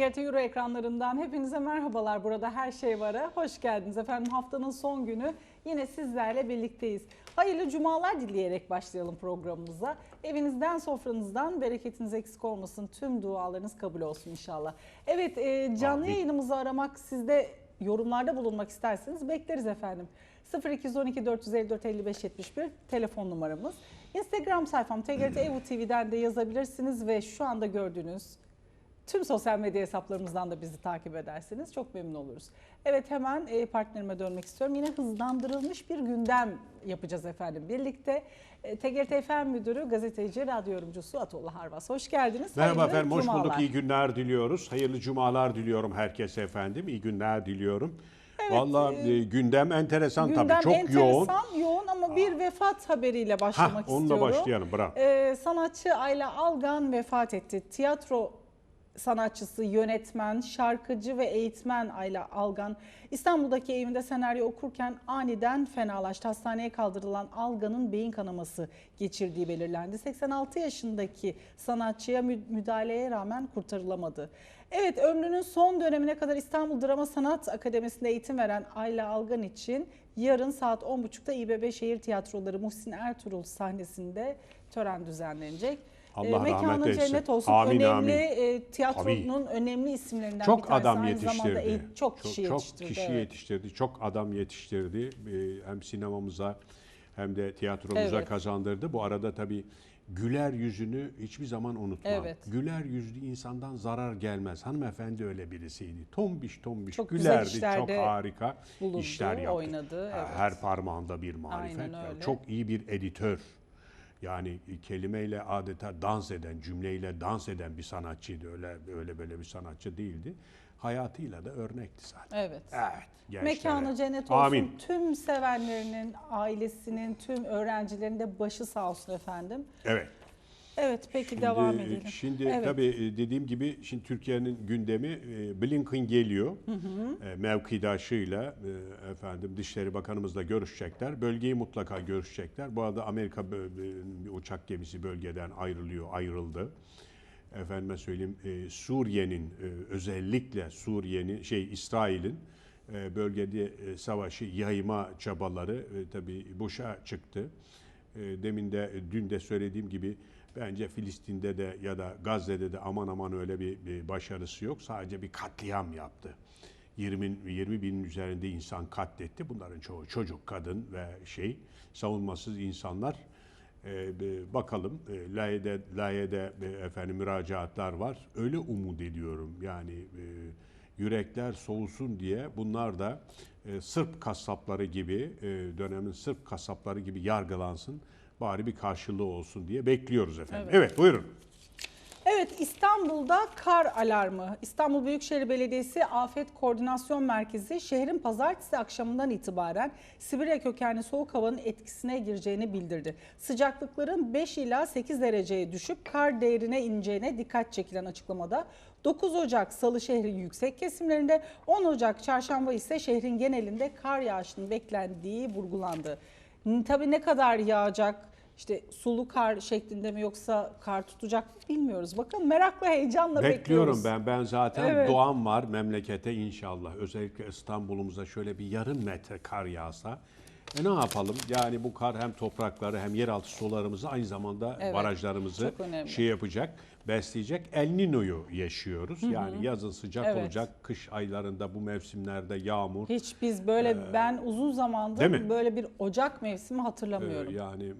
TGRT Euro ekranlarından hepinize merhabalar. Burada her şey var'a hoş geldiniz efendim. Haftanın son günü yine sizlerle birlikteyiz. Hayırlı cumalar dileyerek başlayalım programımıza. Evinizden, sofranızdan bereketiniz eksik olmasın. Tüm dualarınız kabul olsun inşallah. Evet, e, canlı yayınımızı aramak sizde yorumlarda bulunmak isterseniz bekleriz efendim. 0212 454 55 71 telefon numaramız. Instagram sayfam TGRT Evo TV'den de yazabilirsiniz ve şu anda gördüğünüz tüm sosyal medya hesaplarımızdan da bizi takip ederseniz çok memnun oluruz. Evet hemen e, partnerime dönmek istiyorum. Yine hızlandırılmış bir gündem yapacağız efendim birlikte. E, TGRT FM Müdürü, gazeteci, radyo yorumcusu Atollah Harvas. Hoş geldiniz. Merhaba Hayırlı efendim, hoş bulduk. İyi günler diliyoruz. Hayırlı cumalar diliyorum herkese efendim. İyi günler diliyorum. Evet, Vallahi e, e, gündem enteresan Gündem tabii. Çok enteresan, yoğun. yoğun ama bir vefat haberiyle Hah, başlamak onunla istiyorum. başlayalım. Bravo. Ee, sanatçı Ayla Algan vefat etti. Tiyatro sanatçısı, yönetmen, şarkıcı ve eğitmen Ayla Algan İstanbul'daki evinde senaryo okurken aniden fenalaştı. Hastaneye kaldırılan Algan'ın beyin kanaması geçirdiği belirlendi. 86 yaşındaki sanatçıya mü- müdahaleye rağmen kurtarılamadı. Evet ömrünün son dönemine kadar İstanbul Drama Sanat Akademisi'nde eğitim veren Ayla Algan için yarın saat 10.30'da İBB Şehir Tiyatroları Muhsin Ertuğrul sahnesinde tören düzenlenecek. Allah Ee, rahmet Mekanı eylesin. cennet olsun. Amin, önemli amin. e, tiyatronun önemli isimlerinden bir Çok tanesi. adam Aynı yetiştirdi. eğit- çok kişi çok yetiştirdi. kişi evet. yetiştirdi. Çok adam yetiştirdi. E, Hem sinemamıza hem de tiyatromuza Evet. kazandırdı. Bu arada tabii güler yüzünü hiçbir zaman unutmam. Evet. Güler yüzlü insandan zarar gelmez. Hanımefendi öyle birisiydi. Tombiş tombiş Çok güzel gülerdi. Çok harika bulundu, işler yaptı. oynadı, evet. Her parmağında bir marifet. Aynen Ya, öyle. Çok iyi bir editör. Yani kelimeyle adeta dans eden, cümleyle dans eden bir sanatçıydı. Öyle öyle böyle bir sanatçı değildi. Hayatıyla da örnekti zaten. Evet. Evet. gençlere. Mekanı cennet olsun. Amin. Tüm sevenlerinin, ailesinin, tüm öğrencilerin de başı sağ olsun efendim. Evet. Evet peki Şimdi, devam edelim. Şimdi Evet. tabii e, dediğim gibi şimdi Türkiye'nin gündemi e, Blinken geliyor. E, mevkidaşıyla e, efendim Dışişleri Bakanımızla görüşecekler. Bölgeyi mutlaka görüşecekler. Bu arada Amerika e, uçak gemisi bölgeden ayrılıyor, ayrıldı. Efendime söyleyeyim e, Suriye'nin e, özellikle Suriye'nin şey İsrail'in e, bölgede e, savaşı yayma çabaları e, tabii boşa çıktı. E, Demin de e, dün de söylediğim gibi bence Filistin'de de ya da Gazze'de de aman aman öyle bir, bir başarısı yok. Sadece bir katliam yaptı. 20, 20 binin üzerinde insan katletti. Bunların çoğu çocuk, kadın ve şey savunmasız insanlar. E, bir bakalım e, layede, layede e, efendim müracaatlar var. Öyle umut ediyorum yani e, yürekler soğusun diye bunlar da e, Sırp kasapları gibi e, dönemin Sırp kasapları gibi yargılansın. Bari bir karşılığı olsun diye bekliyoruz efendim. Evet. Evet, buyurun. Evet İstanbul'da kar alarmı. İstanbul Büyükşehir Belediyesi Afet Koordinasyon Merkezi şehrin pazartesi akşamından itibaren Sibirya kökenli soğuk havanın etkisine gireceğini bildirdi. Sıcaklıkların 5 ila 8 dereceye düşüp kar değerine ineceğine dikkat çekilen açıklamada 9 Ocak Salı şehrin yüksek kesimlerinde 10 Ocak Çarşamba ise şehrin genelinde kar yağışının beklendiği vurgulandı. Tabii ne kadar yağacak? İşte sulu kar şeklinde mi yoksa kar tutacak mı bilmiyoruz. Bakın merakla heyecanla Bekliyorum bekliyoruz. ben. Ben zaten Evet. doğan var memlekete inşallah. Özellikle İstanbul'umuza şöyle bir yarım metre kar yağsa. E ne yapalım? Yani bu kar hem toprakları hem yeraltı sularımızı aynı zamanda Evet, barajlarımızı çok önemli. şey yapacak, besleyecek. El Niño'yu yaşıyoruz. Yani yazın sıcak Evet. olacak, kış aylarında bu mevsimlerde yağmur. Hiç biz böyle ben uzun zamandır Değil mi? böyle bir Ocak mevsimi Ee, hatırlamıyorum. Yani e,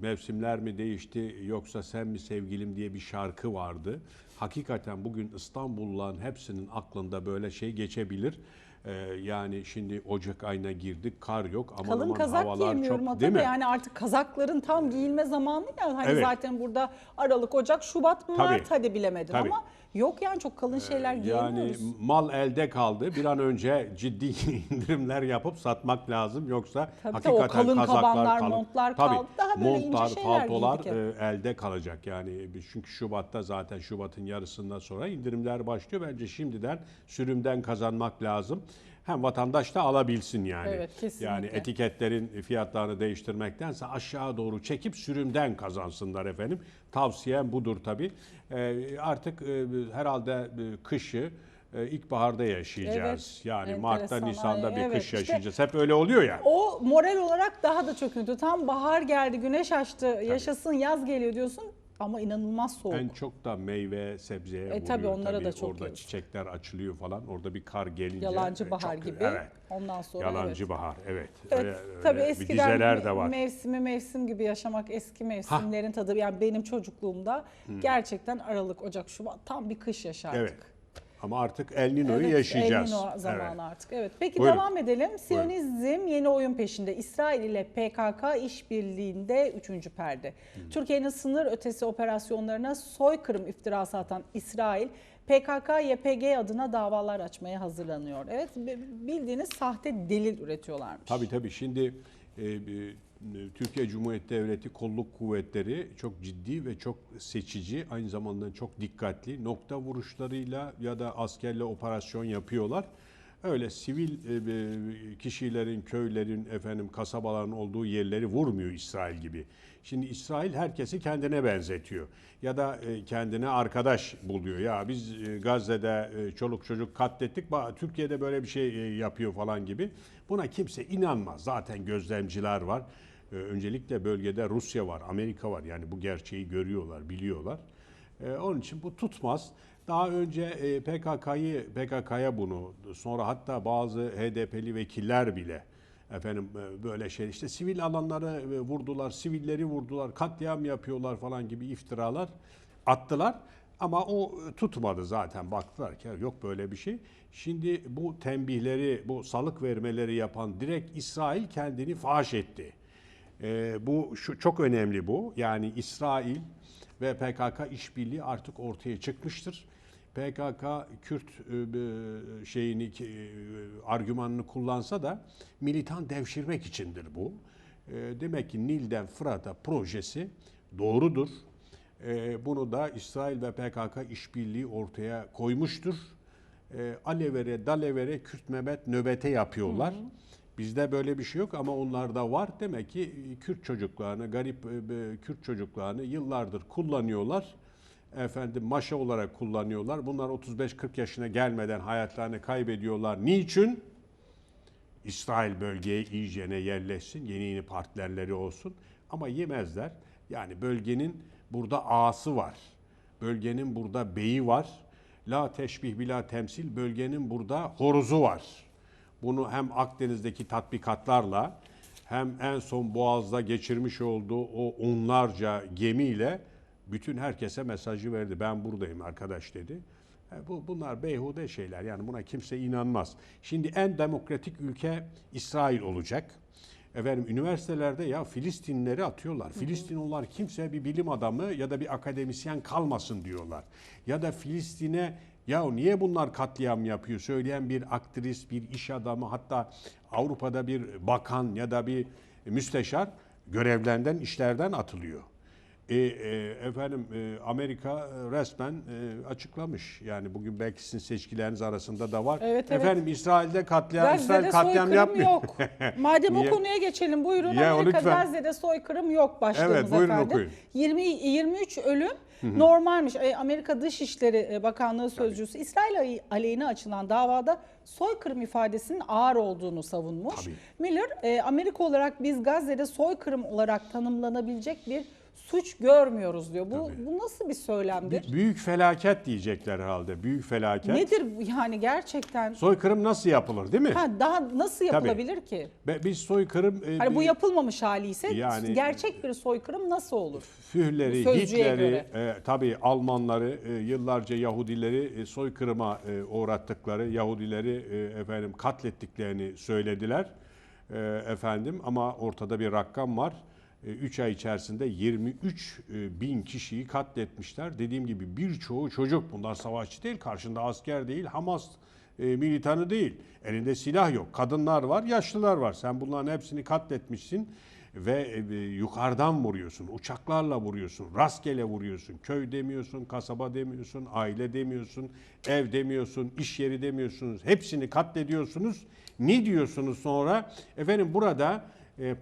mevsimler mi değişti yoksa sen mi sevgilim diye bir şarkı vardı. Hakikaten bugün İstanbulluların hepsinin aklında böyle şey geçebilir. Ee, Yani şimdi Ocak ayına girdik, kar yok ama Kalın aman kazak havalar giyemiyorum çok değil mi? Yani artık kazakların tam giyilme zamanı ya. Hani Evet. zaten burada Aralık, Ocak, Şubat, Mart Tabii. hadi bilemedim Tabii. ama yok yani çok kalın şeyler Yani giyemiyoruz. mal elde kaldı. Bir an önce ciddi indirimler yapıp satmak lazım. Yoksa Tabii, hakikaten o kalın kazaklar kabanlar, kalın. montlar Tabii, kaldı. Daha böyle ince montlar, şeyler paltolar giydik hep. e, elde kalacak. Yani çünkü Şubat'ta zaten Şubat'ın yarısından sonra indirimler başlıyor. Bence şimdiden sürümden kazanmak lazım. Hem vatandaş da alabilsin yani. Evet, kesinlikle. Yani etiketlerin fiyatlarını değiştirmektense aşağı doğru çekip sürümden kazansınlar efendim. Tavsiyem budur tabii. Ee, artık e, herhalde e, kışı e, ilkbaharda yaşayacağız. Evet, yani Mart'ta. Nisan'da bir evet, kış işte- yaşayacağız. Hep öyle oluyor ya. O moral olarak daha da çöküntü. Tam bahar geldi, güneş açtı, yaşasın yaz geliyor diyorsun ama inanılmaz soğuk. En çok da meyve, sebzeye vuruyor. E, tabii onlara da çok Orada yazık. çiçekler açılıyor falan. Orada bir kar gelince. Yalancı e, bahar çok- gibi. Evet. Ondan sonra Yalancı evet. bahar. Evet. Evet, Öyle- tabii öyle bir eskiden dizeler de var. mevsimi mevsim gibi yaşamak eski mevsimlerin tadı. Yani benim çocukluğumda gerçekten Aralık, Ocak, Şubat tam bir kış yaşardık. Evet. Ama artık El Niño'yu Evet, yaşayacağız. El Niño zamanı Evet. artık. Evet. Peki Buyurun. devam edelim. Siyonizm yeni oyun peşinde. İsrail ile PKK işbirliğinde üçüncü perde. Türkiye'nin sınır ötesi operasyonlarına soykırım iftirası atan İsrail PKK-YPG adına davalar açmaya hazırlanıyor. Evet bildiğiniz sahte delil üretiyorlarmış. Tabii tabii. Şimdi e, Türkiye Cumhuriyeti Devleti kolluk kuvvetleri çok ciddi ve çok seçici, aynı zamanda çok dikkatli nokta vuruşlarıyla ya da askerle operasyon yapıyorlar. Öyle sivil e, e, kişilerin, köylerin, efendim kasabaların olduğu yerleri vurmuyor İsrail gibi. Şimdi İsrail herkesi kendine benzetiyor ya da e, kendine arkadaş buluyor. Ya biz Gazze'de çoluk çocuk katlettik, Türkiye'de böyle bir şey yapıyor falan gibi. Buna kimse inanmaz. Zaten gözlemciler var. E, Öncelikle bölgede Rusya var, Amerika var. Yani bu gerçeği görüyorlar, biliyorlar. E, Onun için bu tutmaz. Daha önce e, PKK'yı PKK'ya bunu sonra hatta bazı HDP'li vekiller bile efendim e, böyle şey işte sivil alanları e, vurdular, sivilleri vurdular, katliam yapıyorlar falan gibi iftiralar attılar. Ama o tutmadı zaten baktılar ki yok böyle bir şey. Şimdi bu tembihleri, bu salık vermeleri yapan direkt İsrail kendini faş etti. E, bu şu çok önemli bu. Yani İsrail ve PKK işbirliği artık ortaya çıkmıştır. PKK Kürt e, şeyini e, argümanını kullansa da militan devşirmek içindir bu. E, Demek ki Nil'den Fırat'a projesi doğrudur. E, Bunu da İsrail ve PKK işbirliği ortaya koymuştur. Alevere, Dalevere, Kürt Mehmet nöbete yapıyorlar. Bizde böyle bir şey yok ama onlarda var. Demek ki Kürt çocuklarını, garip e, Kürt çocuklarını yıllardır kullanıyorlar. Efendim maşa olarak kullanıyorlar. Bunlar 35-40 yaşına gelmeden hayatlarını kaybediyorlar. Niçin? İsrail bölgeye iyicene yerleşsin, yeni yeni partnerleri olsun ama yemezler. Yani bölgenin burada ağası var. Bölgenin burada beyi var. La teşbih bila temsil bölgenin burada horozu var. Bunu hem Akdeniz'deki tatbikatlarla hem en son Boğaz'da geçirmiş olduğu o onlarca gemiyle bütün herkese mesajı verdi. Ben buradayım arkadaş dedi. E, Bu bunlar beyhude şeyler. Yani buna kimse inanmaz. Şimdi en demokratik ülke İsrail olacak. Efendim üniversitelerde ya Filistinleri atıyorlar. Filistinliler kimse bir bilim adamı ya da bir akademisyen kalmasın diyorlar. Ya da Filistin'e ya niye bunlar katliam yapıyor söyleyen bir aktris, bir iş adamı hatta Avrupa'da bir bakan ya da bir müsteşar görevlerinden, işlerden atılıyor. E, e, efendim e, Amerika resmen e, açıklamış. Yani bugün belki sizin seçkileriniz arasında da var. Evet, evet. efendim İsrail'de katliam, İsrail Gazze'de katliam soykırım yapmıyor. yok. Madem Niye? o konuya geçelim buyurun. Ya, Amerika lütfen. Gazze'de soykırım yok başlığımız Evet, buyurun efendim. okuyun. 20 23 ölüm normalmiş. E, Amerika Dışişleri e, Bakanlığı sözcüsü İsrail aley- aleyhine açılan davada soykırım ifadesinin ağır olduğunu savunmuş. Tabii. Miller e, Amerika olarak biz Gazze'de soykırım olarak tanımlanabilecek bir suç görmüyoruz diyor. Bu, bu nasıl bir söylemdir? Büyük felaket diyecekler herhalde. Büyük felaket. Nedir bu yani gerçekten? Soykırım nasıl yapılır değil mi? Ha, daha nasıl yapılabilir ki? Be- Biz soykırım e, Hani bu bir- yapılmamış hali ise Yani- gerçek bir soykırım nasıl olur? Fühleri, sözcüye Hitler'i, e, tabii Almanları, e, yıllarca Yahudileri e, soykırıma e, uğrattıkları, Yahudileri e, efendim katlettiklerini söylediler. E, efendim ama ortada bir rakam var. 3 ay içerisinde 23 e, bin kişiyi katletmişler. Dediğim gibi birçoğu çocuk. Bunlar savaşçı değil, karşında asker değil, Hamas e, militanı değil. Elinde silah yok. Kadınlar var, yaşlılar var. Sen bunların hepsini katletmişsin. ve e, yukarıdan vuruyorsun, uçaklarla vuruyorsun, rastgele vuruyorsun. Köy demiyorsun, kasaba demiyorsun, aile demiyorsun, ev demiyorsun, iş yeri demiyorsunuz. Hepsini katlediyorsunuz. Ne diyorsunuz sonra? Efendim burada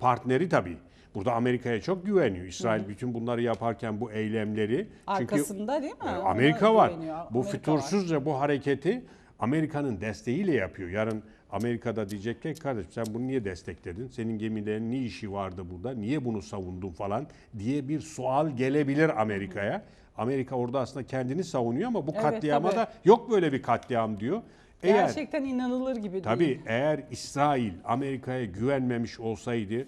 partneri tabii. Burada Amerika'ya çok güveniyor. İsrail bütün bunları yaparken bu eylemleri. Arkasında değil mi? e, Ona Amerika var. güveniyor. Bu Amerika var. fütursuzca bu hareketi Amerika'nın desteğiyle yapıyor. Yarın Amerika'da diyecek ki kardeşim sen bunu niye destekledin? Senin gemilerin ne işi vardı burada? Niye bunu savundun falan diye bir sual gelebilir Amerika'ya. Amerika orada aslında kendini savunuyor ama bu Evet, katliama tabii. da yok böyle bir katliam diyor. Eğer Gerçekten inanılır gibi değil. Tabii eğer İsrail Amerika'ya güvenmemiş olsaydı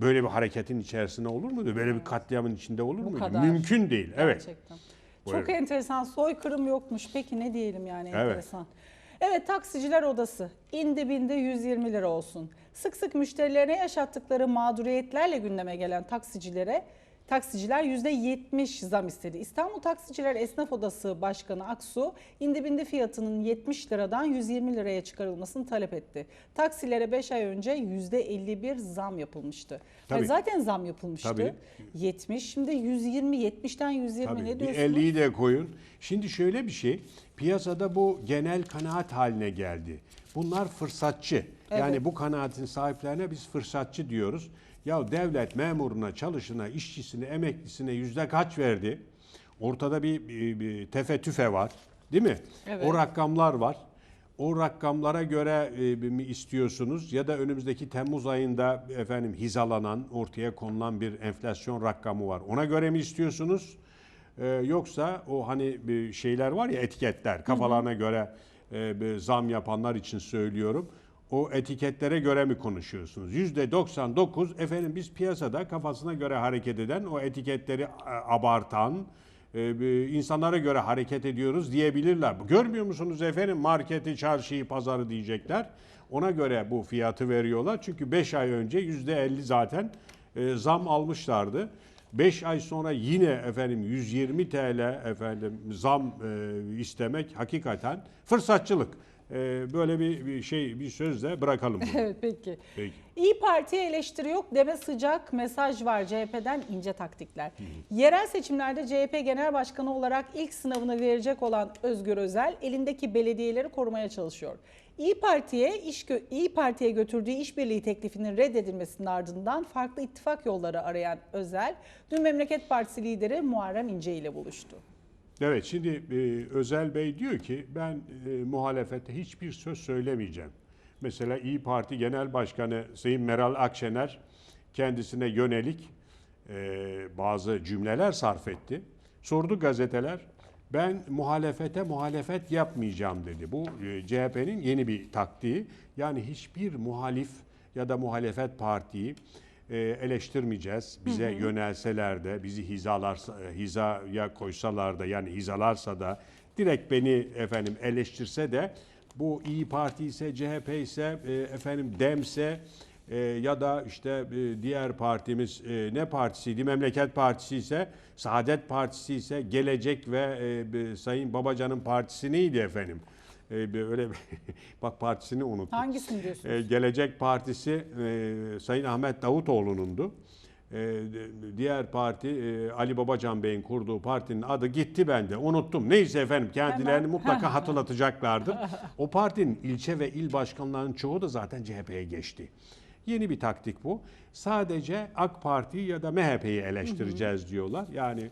böyle bir hareketin içerisinde olur muydu? Böyle bir katliamın içinde olur muydu? kadar. Mümkün değil. Evet. Gerçekten. Buyurun. Çok enteresan. Soykırım yokmuş. Peki ne diyelim yani Evet. enteresan. Evet taksiciler odası. İndi binde 120 lira olsun. Sık sık müşterilerine yaşattıkları mağduriyetlerle gündeme gelen taksicilere Taksiciler %70 zam istedi. İstanbul Taksiciler Esnaf Odası Başkanı Aksu, indi bindi fiyatının 70 liradan 120 liraya çıkarılmasını talep etti. Taksilere 5 ay önce %51 zam yapılmıştı. Tabii. Hayır, zaten zam yapılmıştı. Tabii. 70, şimdi 120, 70'ten 120 Tabii. ne diyorsunuz? 50'yi de koyun. Şimdi şöyle bir şey. Piyasada bu genel kanaat haline geldi. Bunlar fırsatçı. Yani Evet. bu kanaatin sahiplerine biz fırsatçı diyoruz. Ya devlet memuruna, çalışına, işçisine, emeklisine yüzde kaç verdi? Ortada bir, bir, bir tefe tüfe var. Değil mi? Evet. O rakamlar var. O rakamlara göre e, mi istiyorsunuz ya da önümüzdeki Temmuz ayında efendim hizalanan, ortaya konulan bir enflasyon rakamı var. Ona göre mi istiyorsunuz? Ee, yoksa o hani şeyler var ya etiketler kafalarına göre e, zam yapanlar için söylüyorum. O etiketlere göre mi konuşuyorsunuz? Yüzde 99 efendim biz piyasada kafasına göre hareket eden o etiketleri e, abartan e, insanlara göre hareket ediyoruz diyebilirler. Görmüyor musunuz efendim marketi, çarşıyı, pazarı diyecekler. Ona göre bu fiyatı veriyorlar. Çünkü 5 ay önce %50 zaten e, zam almışlardı. 5 ay sonra yine efendim 120 TL efendim zam istemek hakikaten fırsatçılık. E, böyle bir, bir şey bir sözle bırakalım bunu. Evet peki. Peki. İyi Parti'ye eleştiri yok deme sıcak mesaj var CHP'den ince taktikler. Yerel seçimlerde CHP Genel Başkanı olarak ilk sınavını verecek olan Özgür Özel elindeki belediyeleri korumaya çalışıyor. İyi Parti'ye iş İyi Parti'ye götürdüğü işbirliği teklifinin reddedilmesinin ardından farklı ittifak yolları arayan Özel dün Memleket Partisi lideri Muharrem İnce ile buluştu. Evet şimdi e, Özel Bey diyor ki ben e, muhalefete hiçbir söz söylemeyeceğim. Mesela İyi Parti Genel Başkanı Sayın Meral Akşener kendisine yönelik e, bazı cümleler sarf etti. Sordu gazeteler ben muhalefete muhalefet yapmayacağım dedi. Bu e, CHP'nin yeni bir taktiği. Yani hiçbir muhalif ya da muhalefet partiyi eleştirmeyeceğiz. Bize yönelseler de, bizi hizalarsa, e, hizaya koysalar da yani hizalarsa da direkt beni efendim eleştirse de bu İyi Parti ise CHP ise e, efendim DEM'se e, ya da işte e, diğer partimiz e, ne partisiydi? Memleket Partisi ise, Saadet Partisi ise, Gelecek ve e, Sayın Babacan'ın partisi neydi efendim? E, öyle bak partisini unuttum. Hangisini diyorsunuz? E, Gelecek Partisi e, Sayın Ahmet Davutoğlu'nundu. E, diğer parti e, Ali Babacan Bey'in kurduğu partinin adı gitti bende. Unuttum. Neyse efendim kendilerini Hemen. mutlaka hatırlatacaklardır. O partinin ilçe ve il başkanlarının çoğu da zaten CHP'ye geçti. Yeni bir taktik bu. Sadece AK Parti ya da MHP'yi eleştireceğiz diyorlar. Yani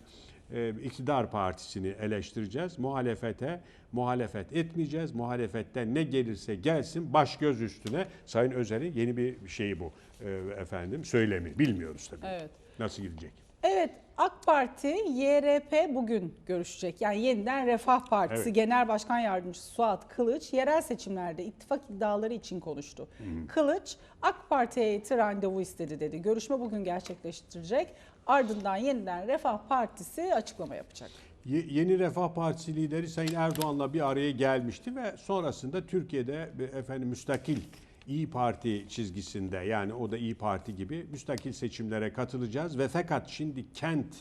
iktidar partisini eleştireceğiz. Muhalefete muhalefet etmeyeceğiz. Muhalefetten ne gelirse gelsin baş göz üstüne. Sayın Özer'in yeni bir şeyi bu e, efendim söylemi. Bilmiyoruz tabii. Evet. Nasıl gidecek? Evet AK Parti, YRP bugün görüşecek. Yani yeniden Refah Partisi Evet. Genel Başkan Yardımcısı Suat Kılıç yerel seçimlerde ittifak iddiaları için konuştu. Kılıç AK Parti heyeti randevu istedi dedi. Görüşme bugün gerçekleştirecek. Ardından yeniden Refah Partisi açıklama yapacak. Ye- Yeni Refah Partisi lideri Sayın Erdoğan'la bir araya gelmişti ve sonrasında Türkiye'de efendim müstakil İyi Parti çizgisinde yani o da İyi Parti gibi müstakil seçimlere katılacağız ve fakat şimdi kent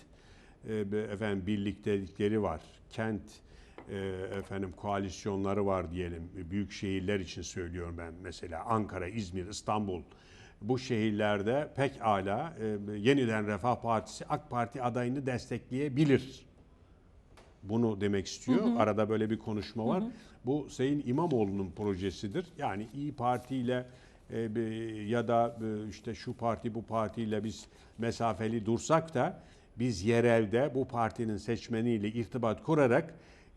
e, efendim birliktelikleri var. Kent e, efendim koalisyonları var diyelim. Büyük şehirler için söylüyorum ben mesela Ankara, İzmir, İstanbul bu şehirlerde pekala e, yeniden Refah Partisi AK Parti adayını destekleyebilir. Bunu demek istiyor. Arada böyle bir konuşma var. Bu Sayın İmamoğlu'nun projesidir. Yani İyi Parti ile e, ya da e, işte şu parti bu partiyle biz mesafeli dursak da biz yerelde bu partinin seçmeniyle irtibat kurarak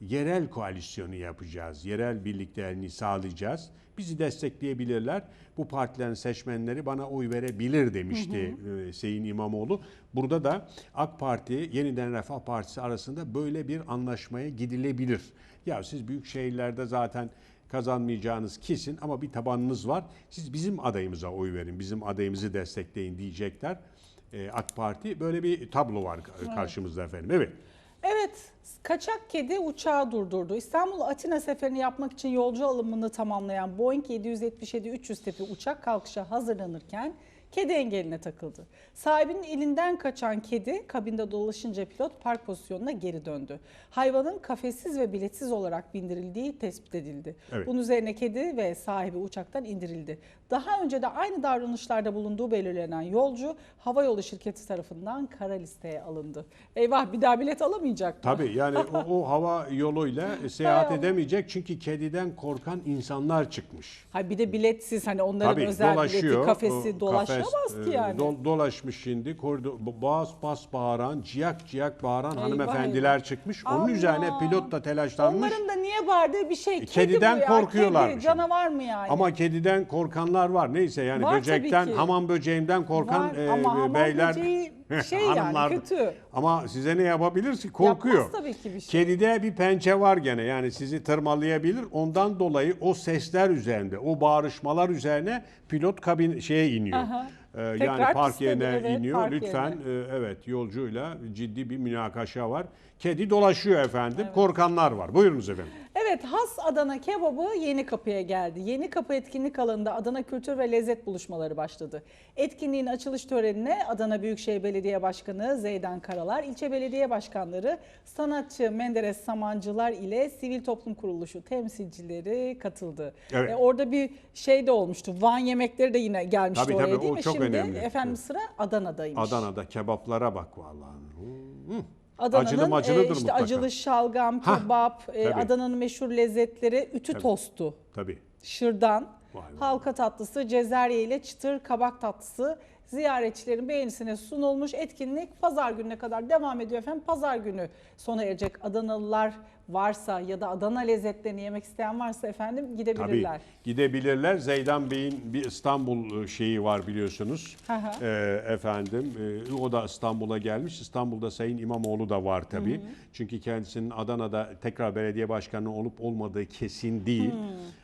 yerel koalisyonu yapacağız. Yerel birlikteliğini sağlayacağız. Bizi destekleyebilirler. Bu partilerin seçmenleri bana oy verebilir demişti e, Sayın İmamoğlu. Burada da AK Parti, Yeniden Refah Partisi arasında böyle bir anlaşmaya gidilebilir. Ya siz büyük şehirlerde zaten kazanmayacağınız kesin ama bir tabanınız var. Siz bizim adayımıza oy verin, bizim adayımızı destekleyin diyecekler. E, AK Parti böyle bir tablo var karşımızda efendim. Evet. Evet, kaçak kedi uçağı durdurdu. İstanbul Atina seferini yapmak için yolcu alımını tamamlayan Boeing 777-300 tipi uçak kalkışa hazırlanırken kedi engeline takıldı. Sahibinin elinden kaçan kedi kabinde dolaşınca pilot park pozisyonuna geri döndü. Hayvanın kafessiz ve biletsiz olarak bindirildiği tespit edildi. Evet. Bunun üzerine kedi ve sahibi uçaktan indirildi. Daha önce de aynı davranışlarda bulunduğu belirlenen yolcu havayolu şirketi tarafından kara listeye alındı. Eyvah bir daha bilet alamayacak mı? Tabii yani o, o hava yoluyla seyahat edemeyecek çünkü kediden korkan insanlar çıkmış. Ha bir de biletsiz hani onların Tabii özel dolaşıyor. bileti kafesi o dolaşamaz ki e, yani. do- dolaşmış şimdi. Koridor, bas bas bağıran, ciyak ciyak bağıran Eyvah, hanımefendiler eyvah. çıkmış. Onun Allah! üzerine pilot da telaşlanmış. Onların da niye bağırdığı bir şey. Kedi kediden bu ya, korkuyorlarmış Kedi, canavar mı yani? Ama kediden korkanlar var. Neyse yani Var böcekten, ki. hamam böceğinden korkan Var e, ama hamam beyler, böceği şey yani, kötü. Ama size ne yapabilir ki? Korkuyor. Yapmaz tabii ki bir şey. Kedide bir pençe var gene yani sizi tırmalayabilir. Ondan dolayı o sesler üzerinde, o bağırışmalar üzerine pilot kabin şeye iniyor. Aha. Ee, yani park piste, yerine evet, iniyor. park Lütfen e, evet yolcuyla ciddi bir münakaşa var. Kedi dolaşıyor efendim. Korkanlar var. Buyurunuz efendim. Evet Has Adana kebabı Yeni Kapı'ya geldi. Yeni Kapı etkinlik alanında Adana Kültür ve Lezzet buluşmaları başladı. Etkinliğin açılış törenine Adana Büyükşehir Belediye Başkanı Zeydan Karalar, ilçe belediye başkanları, sanatçı Menderes Samancılar ile sivil toplum kuruluşu temsilcileri katıldı. Evet. E, orada bir şey de olmuştu. Van yemekleri de yine gelmişti Tabii, oraya tabii, değil o mi? çok Şimdi önemli. efendim sıra Adana'daymış. Adana'da kebaplara bak vallahi. Hı. Adana'nın Acılı e, işte mutlaka. acılı şalgam, Hah, kebap, e, tabii. Adana'nın meşhur lezzetleri ütü tostu. Tabii. şırdan, vay. halka tatlısı, cezerye ile çıtır kabak tatlısı ziyaretçilerin beğenisine sunulmuş. Etkinlik pazar gününe kadar devam ediyor efendim. Pazar günü sona erecek Adanalılar varsa ya da Adana lezzetlerini yemek isteyen varsa efendim Tabii gidebilirler. gidebilirler. Zeydan Bey'in bir İstanbul e, şeyi var biliyorsunuz. Hı hı. Ee, efendim e, o da İstanbul'a gelmiş. İstanbul'da Sayın İmamoğlu da var tabii. Çünkü kendisinin Adana'da tekrar belediye başkanı olup olmadığı kesin değil.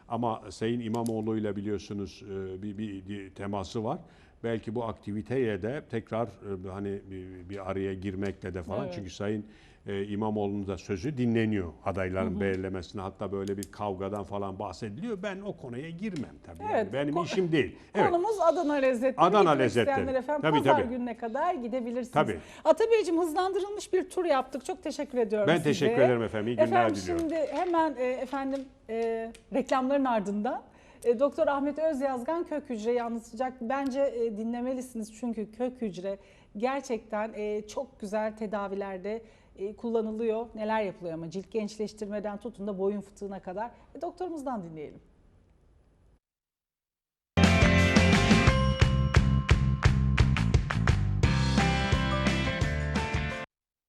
Ama Sayın İmamoğlu'yla biliyorsunuz e, bir, bir, bir teması var. Belki bu aktiviteye de tekrar e, hani bir, bir araya girmekle de falan. Evet. Çünkü Sayın e, İmamoğlu'nun da sözü dinleniyor adayların belirlemesine. Hatta böyle bir kavgadan falan bahsediliyor. Ben o konuya girmem tabii. yani. Evet, Benim ko- işim değil. Evet. Konumuz Adana lezzetleri. Adana Gitmek lezzetleri. efendim Tabii, pazar tabii. gününe kadar gidebilirsiniz. Tabii. Atabeyciğim hızlandırılmış bir tur yaptık. Çok teşekkür ediyorum Ben size. teşekkür ederim efendim. İyi günler efendim, diliyorum. Şimdi hemen e, efendim e, reklamların ardından e, Doktor Ahmet Özyazgan kök hücreyi anlatacak. Bence e, dinlemelisiniz çünkü kök hücre gerçekten e, çok güzel tedavilerde e, kullanılıyor. Neler yapılıyor ama cilt gençleştirmeden tutun da boyun fıtığına kadar. E, doktorumuzdan dinleyelim.